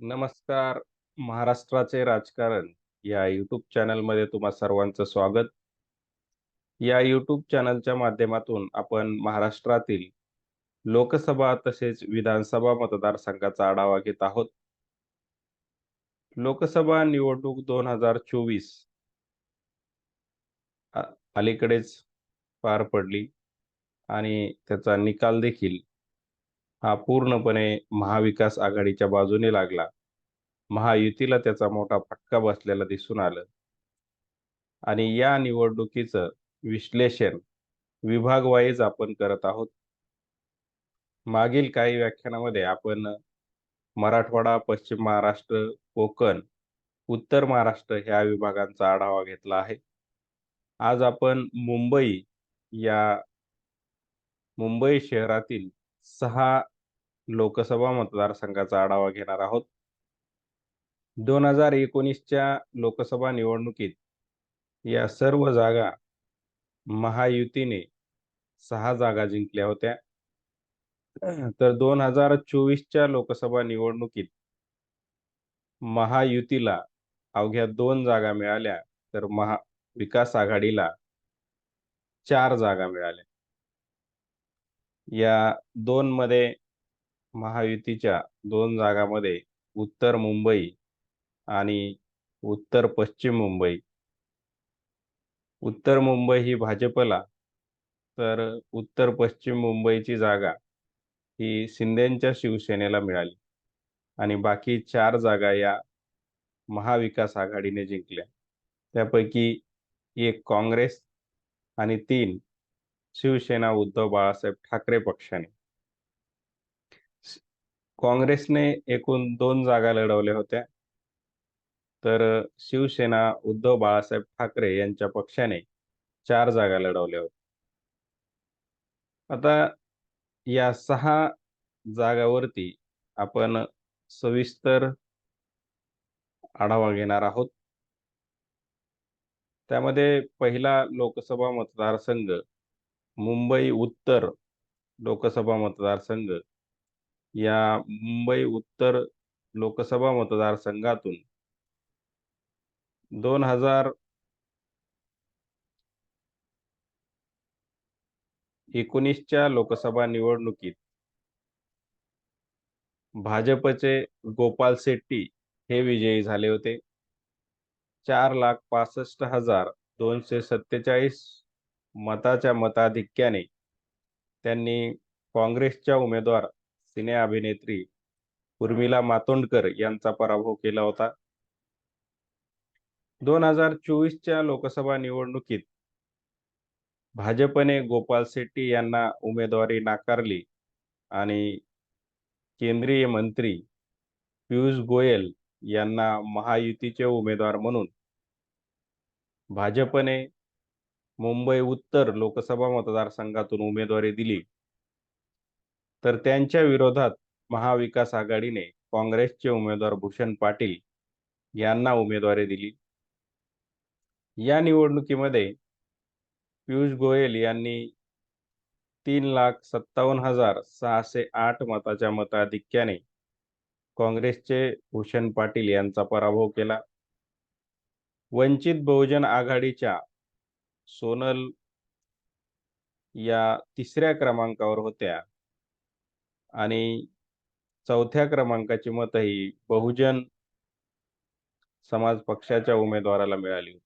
नमस्कार. महाराष्ट्राचे राजकारण या यूट्यूब चॅनलमध्ये तुम्हा सर्वांचं स्वागत. या यूट्यूब चॅनलच्या माध्यमातून आपण महाराष्ट्रातील लोकसभा तसेच विधानसभा मतदारसंघाचा आढावा घेत आहोत. लोकसभा निवडणूक दोन हजार चोवीस अलीकडेच पार पडली आणि त्याचा निकाल देखील हा पूर्णपणे महाविकास आघाडीच्या बाजूने लागला. महायुतीला त्याचा मोठा फटका बसलेला दिसून आलं. आणि या निवडणुकीचं विश्लेषण विभागवाईज आपण करत आहोत. मागील काही व्याख्यानामध्ये आपण मराठवाडा, पश्चिम महाराष्ट्र, कोकण, उत्तर महाराष्ट्र ह्या विभागांचा आढावा घेतला आहे. आज आपण मुंबई या मुंबई शहरातील सहा लोकसभा मतदारसंघाचा आढावा घेणार आहोत. दोन हजार एकोणीसच्या लोकसभा निवडणुकीत या सर्व जागा महायुतीने सहा जागा जिंकल्या होत्या. तर दोन हजार चोवीसच्या लोकसभा निवडणुकीत महायुतीला अवघ्या दोन जागा मिळाल्या तर महाविकास आघाडीला चार जागा मिळाल्या. या दोन मध्ये महायुतीच्या दोन जागामध्ये उत्तर मुंबई आणि उत्तर पश्चिम मुंबई. उत्तर मुंबई ही भाजपला तर उत्तर पश्चिम मुंबईची जागा ही शिंदेच्या शिवसेनेला मिळाली. आणि बाकी चार जागा या महाविकास आघाडीने जिंकल्या. त्यापैकी एक काँग्रेस आणि तीन शिवसेना उद्धव बाळासाहेब ठाकरे पक्षाने. काँग्रेसने एकूण दोन जागा लढवल्या होत्या. तर शिवसेना उद्धव बाळासाहेब ठाकरे यांच्या पक्षाने चार जागा लढवल्या होत्या. आता या सहा जागावरती आपण सविस्तर आढावा घेणार आहोत. त्यामध्ये पहिला लोकसभा मतदारसंघ मुंबई उत्तर लोकसभा मतदारसंघ या मुंबई उत्तर लोकसभा मतदारसंघातून दोन हजार एकोणीसच्या लोकसभा निवडणुकीत भाजपचे गोपाल शेट्टी हे विजयी झाले होते. चार लाख पासष्ट हजार दोनशे सत्तेचाळीस मताच्या मताधिक्याने त्यांनी काँग्रेसच्या उमेदवार सिने अभिनेत्री उर्मिला मातोंडकर यांचा पराभव केला होता. दोन हजार चोवीसच्या लोकसभा निवडणुकीत भाजपने गोपाल शेट्टी यांना उमेदवारी नाकारली आणि केंद्रीय मंत्री पियुष गोयल यांना महायुतीचे उमेदवार म्हणून भाजपने मुंबई उत्तर लोकसभा मतदारसंघातून उमेदवारी दिली. तर त्यांच्या विरोधात महाविकास आघाडीने काँग्रेसचे उमेदवार भूषण पाटील यांना उमेदवारी दिली. या निवडणुकीमध्ये पियुष गोयल यांनी तीन लाख सत्तावन्न हजार सहाशे आठ मताच्या मताधिक्याने काँग्रेसचे भूषण पाटील यांचा पराभव केला. वंचित बहुजन आघाडीच्या सोनल या तिसऱ्या क्रमांकावर होत्या. आणि चौथ्या क्रमांकाची मत ही बहुजन समाज पक्षाच्या उमेदवाराला मिळाली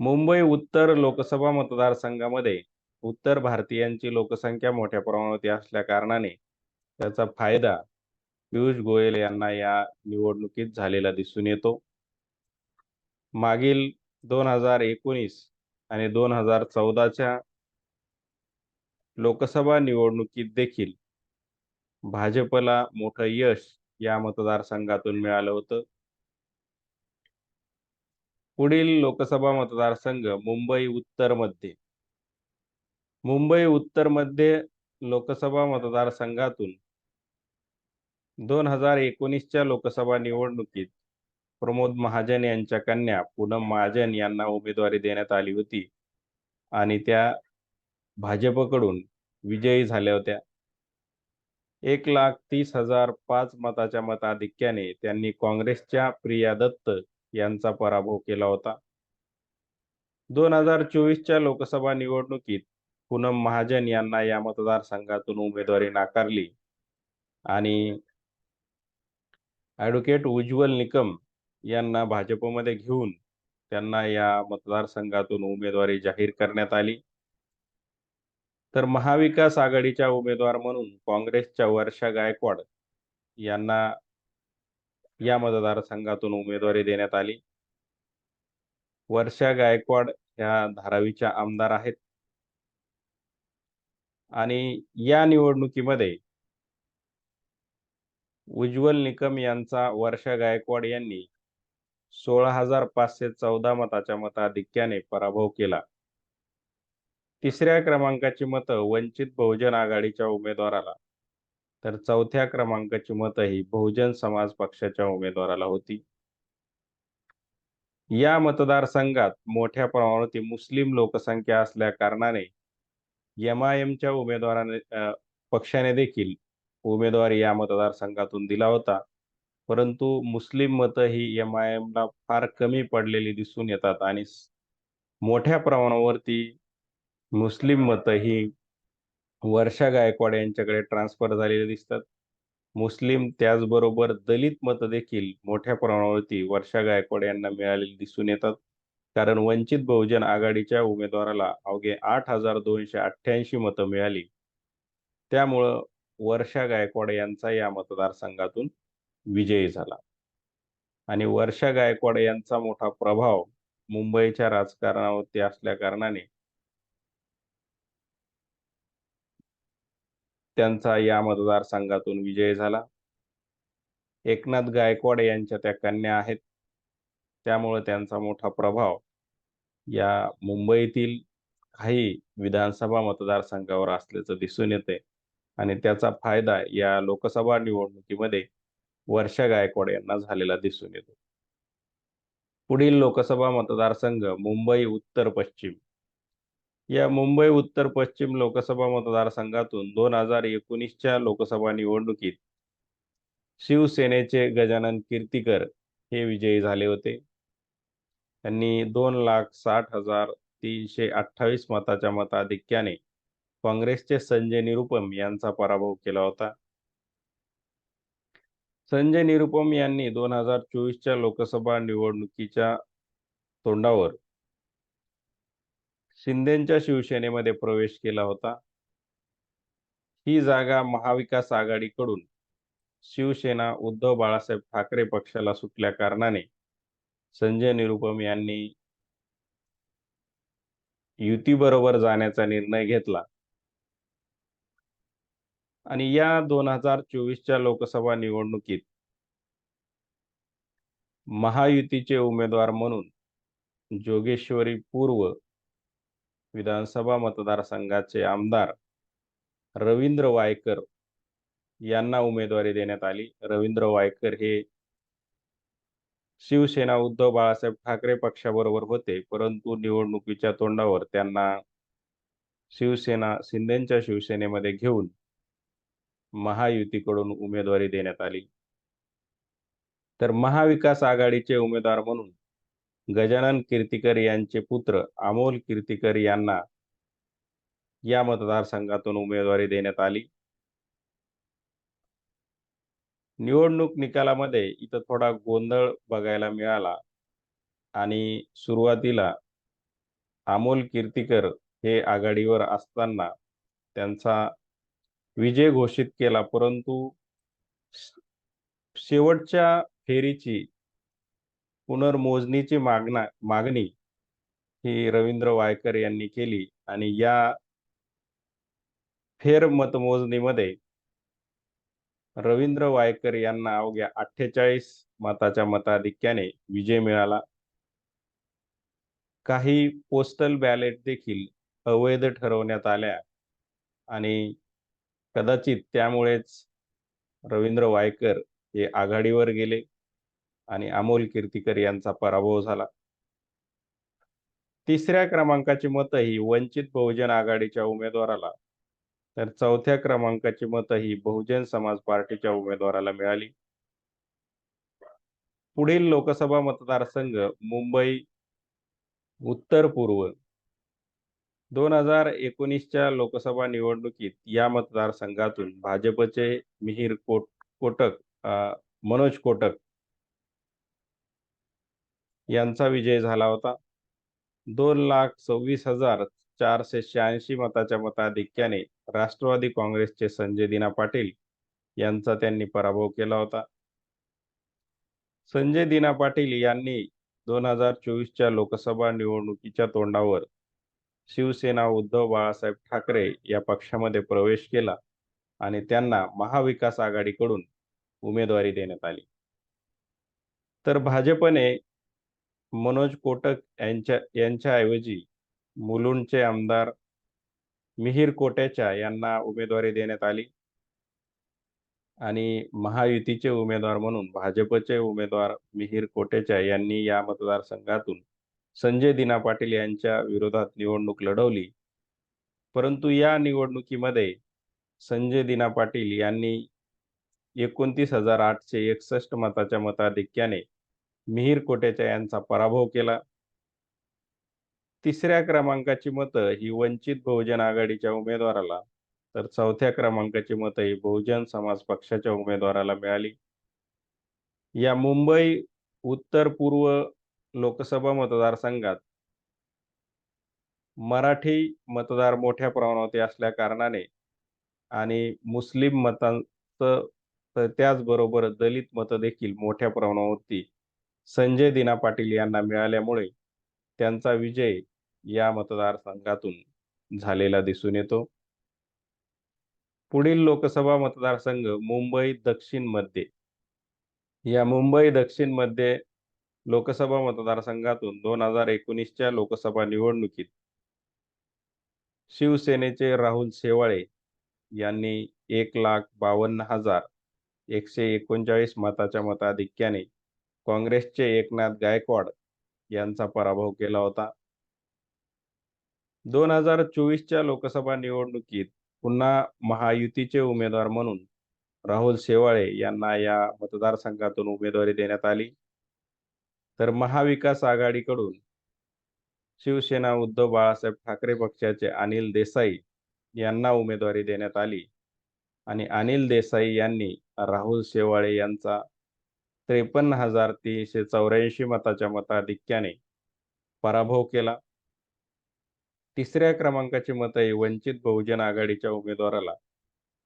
मुंबई उत्तर लोकसभा मतदारसंघामध्ये उत्तर भारतीयांची लोकसंख्या मोठ्या प्रमाणात असल्या कारणाने त्याचा फायदा पियुष गोयल यांना या निवडणुकीत झालेला दिसून येतो. मागील दोन हजार एकोणीस आणि दोन हजार चौदाच्या लोकसभा निवडणुकीत देखील भाजपला मोठं यश या मतदारसंघातून मिळालं होतं. पुढील लोकसभा मतदारसंघ मुंबई उत्तरमध्ये. मुंबई उत्तरमध्ये लोकसभा मतदारसंघातून दोन हजार एकोणीसच्या लोकसभा निवडणुकीत प्रमोद महाजन यांच्या कन्या पूनम महाजन यांना उमेदवारी देण्यात आली होती. आणि त्या भाजपकडून विजयी झाल्या होत्या. एक लाख तीस हजार पाच मताच्या मताधिक्याने त्यांनी काँग्रेसच्या प्रिया दत्त यांचा पराभव केला होता. दोन हजार चोवीसच्या लोकसभा निवडणुकीत पूनम महाजन यांना या मतदारसंघातून उमेदवारी नाकारली. आणि ॲडव्होकेट उज्ज्वल निकम यांना भाजपमध्ये घेऊन त्यांना या मतदारसंघातून उमेदवारी जाहीर करण्यात आली. तर महाविकास आघाडीच्या उमेदवार म्हणून काँग्रेसच्या वर्षा गायकवाड यांना या मतदारसंघातून उमेदवारी देण्यात आली. वर्षा गायकवाड ह्या धारावीच्या आमदार आहेत. आणि या निवडणुकीमध्ये उज्ज्वल निकम यांचा वर्षा गायकवाड यांनी सोळा हजार पाचशे चौदा मताच्या मताधिक्याने पराभव केला. तिसऱ्या क्रमांकाची मतं वंचित बहुजन आघाडीच्या उमेदवाराला. तर चौथ्या क्रमांकाची मतं ही बहुजन समाज पक्षाच्या उमेदवाराला होती. या मतदारसंघात मोठ्या प्रमाणावरती मुस्लिम लोकसंख्या असल्या कारणाने एमआयएमच्या उमेदवाराने पक्षाने देखील उमेदवार या मतदारसंघातून दिला होता. परंतु मुस्लिम मतं ही एम आय एमला फार कमी पडलेली दिसून येतात आणि मोठ्या प्रमाणावरती मुस्लिम मतं ही वर्षा गायकवाड यांच्याकडे ट्रान्सफर झालेले दिसतात. मुस्लिम त्याचबरोबर दलित मतं देखील मोठ्या प्रमाणावरती वर्षा गायकवाड यांना मिळालेली दिसून येतात. कारण वंचित बहुजन आघाडीच्या उमेदवाराला अवघे आठ हजार दोनशे अठ्ठ्याऐंशी मतं मिळाली. त्यामुळं वर्षा गायकवाड यांचा या मतदारसंघातून विजयी झाला. आणि वर्षा गायकवाड यांचा मोठा प्रभाव मुंबईच्या राजकारणावरती असल्या कारणाने त्यांचा या मतदारसंघातून विजय झाला. एकनाथ गायकवाड यांच्या त्या कन्या आहेत. त्यामुळे त्यांचा मोठा प्रभाव या मुंबईतील काही विधानसभा मतदारसंघावर असल्याचं दिसून येते आणि त्याचा फायदा या लोकसभा निवडणुकीमध्ये वर्षा गायकवाड यांना झालेला दिसून येतो. पुढील लोकसभा मतदारसंघ मुंबई उत्तर पश्चिम. या मुंबई उत्तर पश्चिम लोकसभा मतदारसंघातून दोन हजार एकोणीसच्या लोकसभा निवडणुकीत शिवसेनेचे गजानन कीर्तीकर हे विजयी झाले होते. त्यांनी दोन लाख साठ हजार तीनशे अठ्ठावीस मताच्या मताधिक्याने काँग्रेसचे संजय निरुपम यांचा पराभव केला होता. संजय निरुपम यांनी दोन हजार चोवीसच्या लोकसभा निवडणुकीच्या तोंडावर शिंदेच्या शिवसेनेमध्ये प्रवेश केला होता. ही जागा महाविकास आघाडीकडून शिवसेना उद्धव बाळासाहेब ठाकरे पक्षाला सुटल्या कारणाने संजय निरुपम यांनी युतीबरोबर जाण्याचा निर्णय घेतला. आणि या दोन हजार चोवीसच्या लोकसभा निवडणुकीत महायुतीचे उमेदवार म्हणून जोगेश्वरी पूर्व विधानसभा मतदारसंघाचे आमदार रवींद्र वायकर यांना उमेदवारी देण्यात आली. रवींद्र वायकर हे शिवसेना उद्धव बाळासाहेब ठाकरे पक्षाबरोबर होते परंतु निवडणुकीच्या तोंडावर त्यांना शिवसेना शिंदेच्या शिवसेनेमध्ये घेऊन महायुतीकडून उमेदवारी देण्यात आली. तर महाविकास आघाडीचे उमेदवार म्हणून गजानन कीर्तिकर यांचे पुत्र अमोल कीर्तिकर यांना या मतदारसंघातून उमेदवारी देण्यात आली. निवडणूक निकालामध्ये इथं थोडा गोंधळ बघायला मिळाला आणि सुरुवातीला अमोल कीर्तिकर हे आघाडीवर असताना त्यांचा विजय घोषित केला परंतु शेवटच्या फेरीची पुनर्मोजणीची मागणा मागणी ही रवींद्र वायकर यांनी केली आणि या फेर मतमोजणीमध्ये रवींद्र वायकर यांना अवघ्या अठ्ठेचाळीस मताच्या मताधिक्याने विजय मिळाला. काही पोस्टल बॅलेट देखील अवैध ठरवण्यात आल्या आणि कदाचित त्यामुळेच रवींद्र वायकर हे आघाडीवर गेले आणि अमोल कीर्तीकर यांचा पराभव झाला. तिसऱ्या क्रमांकाची मतं ही वंचित बहुजन आघाडीच्या उमेदवाराला तर चौथ्या क्रमांकाची मतं ही बहुजन समाज पार्टीच्या उमेदवाराला मिळाली. पुढील लोकसभा मतदारसंघ मुंबई उत्तर पूर्व दोन हजार एकोणीसच्या लोकसभा निवडणुकीत या मतदारसंघातून भाजपचे मिहीर कोट कोटक मनोज कोटक यांचा विजय झाला होता. दोन लाख सव्वीस हजार चारशे शहाऐंशी मताच्या मताधिक्याने राष्ट्रवादी काँग्रेसचे संजय दिना पाटील यांचा त्यांनी पराभव केला होता. संजय दिना पाटील यांनी दोन हजार चोवीसच्या लोकसभा निवडणुकीच्या तोंडावर शिवसेना उद्धव बाळासाहेब ठाकरे या पक्षामध्ये प्रवेश केला आणि त्यांना महाविकास आघाडीकडून उमेदवारी देण्यात आली. तर भाजपने मनोज कोटक यांच्या यांच्याऐवजी मुलुंडचे आमदार मिहीर कोटेचा यांना उमेदवारी देण्यात आली. आणि महायुतीचे उमेदवार म्हणून भाजपचे उमेदवार मिहीर कोटेचा यांनी या मतदारसंघातून संजय दिना पाटील यांच्या विरोधात निवडणूक लढवली. परंतु या निवडणुकीमध्ये संजय दिना पाटील यांनी एकोणतीस हजार आठशे एकसष्ट मताच्या मताधिक्याने मिहीर कोट्याच्या यांचा पराभव केला. तिसऱ्या क्रमांकाची मतं ही वंचित बहुजन आघाडीच्या उमेदवाराला तर चौथ्या क्रमांकाची मतं ही बहुजन समाज पक्षाच्या उमेदवाराला मिळाली. या मुंबई उत्तर पूर्व लोकसभा मतदारसंघात मराठी मतदार मोठ्या प्रमाणावरती असल्या कारणाने आणि मुस्लिम मतांचं तर त्याचबरोबर दलित मतं देखील मोठ्या प्रमाणावरती संजय दिना पाटील यांना मिळाल्यामुळे त्यांचा विजय या मतदारसंघातून झालेला दिसून येतो. पुढील लोकसभा मतदारसंघ मुंबई दक्षिणमध्ये. या मुंबई दक्षिणमध्ये लोकसभा मतदारसंघातून दोन हजार एकोणीसच्या लोकसभा निवडणुकीत शिवसेनेचे राहुल शेवाळे यांनी एक लाख बावन्न हजार एकशे एकोणचाळीस मताच्या मताधिक्याने काँग्रेसचे एकनाथ गायकवाड यांचा पराभव केला होता. दोन हजार चोवीसच्या लोकसभा निवडणुकीत पुन्हा महायुतीचे उमेदवार म्हणून राहुल शेवाळे यांना या मतदारसंघातून उमेदवारी देण्यात आली. तर महाविकास आघाडीकडून शिवसेना उद्धव बाळासाहेब ठाकरे पक्षाचे अनिल देसाई यांना उमेदवारी देण्यात आली. आणि अनिल देसाई यांनी राहुल शेवाळे यांचा त्रेपन्न हजार तीनशे चौऱ्याऐंशी मताच्या मताधिक्याने पराभव केला. तिसऱ्या क्रमांकाची मतं वंचित बहुजन आघाडीच्या उमेदवाराला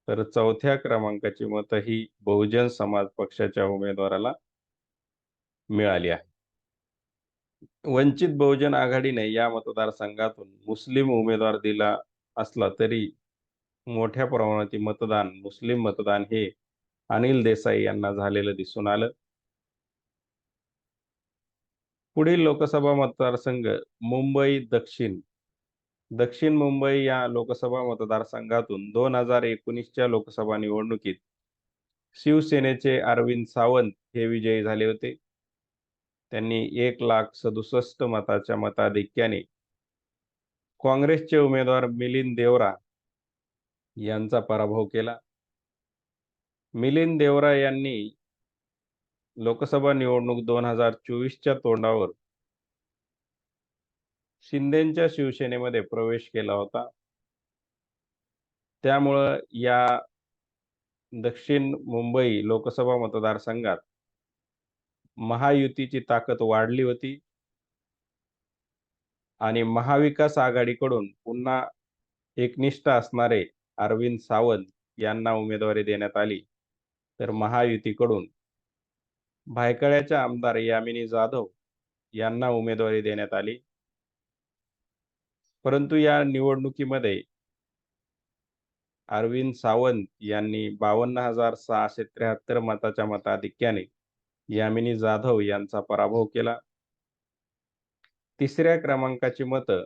तर चौथ्या क्रमांकाची मतं ही बहुजन समाज पक्षाच्या उमेदवाराला मिळाली आहे वंचित बहुजन आघाडीने या मतदारसंघातून मुस्लिम उमेदवार दिला असला तरी मोठ्या प्रमाणात मतदान मुस्लिम मतदान हे अनिल देसाई यांना झालेलं दिसून आलं. पुढील लोकसभा मतदारसंघ मुंबई दक्षिण. दक्षिण मुंबई या लोकसभा मतदारसंघातून दोन हजार एकोणीसच्या लोकसभा निवडणुकीत शिवसेनेचे अरविंद सावंत हे विजयी झाले होते. त्यांनी एक लाख सदुसष्ट मताच्या मताधिक्याने काँग्रेसचे उमेदवार मिलिंद देवरा यांचा पराभव केला. मिलिंद देवरा यांनी लोकसभा निवडणूक दोन हजार चोवीसच्या तोंडावर शिंदेच्या शिवसेनेमध्ये प्रवेश केला होता. त्यामुळं या दक्षिण मुंबई लोकसभा मतदारसंघात महायुतीची ताकद वाढली होती. आणि महाविकास आघाडीकडून पुन्हा एकनिष्ठ असणारे अरविंद सावंत यांना उमेदवारी देण्यात आली. तर महायुतीकडून भायखळ्याच्या आमदार यामिनी जाधव यांना उमेदवारी देण्यात आली. परंतु या निवडणुकीमध्ये अरविंद सावंत यांनी बावन्न हजार सहाशे त्र्याहत्तर मताच्या मताधिक्याने यामिनी जाधव यांचा पराभव केला. तिसऱ्या क्रमांकाची मतं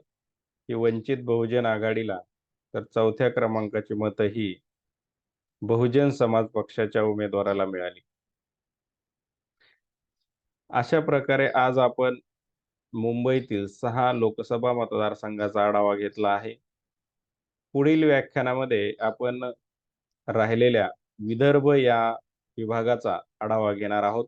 ही वंचित बहुजन आघाडीला तर चौथ्या क्रमांकाची मतं ही बहुजन समाज पक्षाच्या उमेदवाराला मिळाली. अशा प्रकारे आज आपण मुंबईतील सहा लोकसभा मतदारसंघाचा आढावा घेतला आहे. पुढील व्याख्यानामध्ये आपण राहिलेल्या विदर्भ या विभागाचा आढावा घेणार आहोत.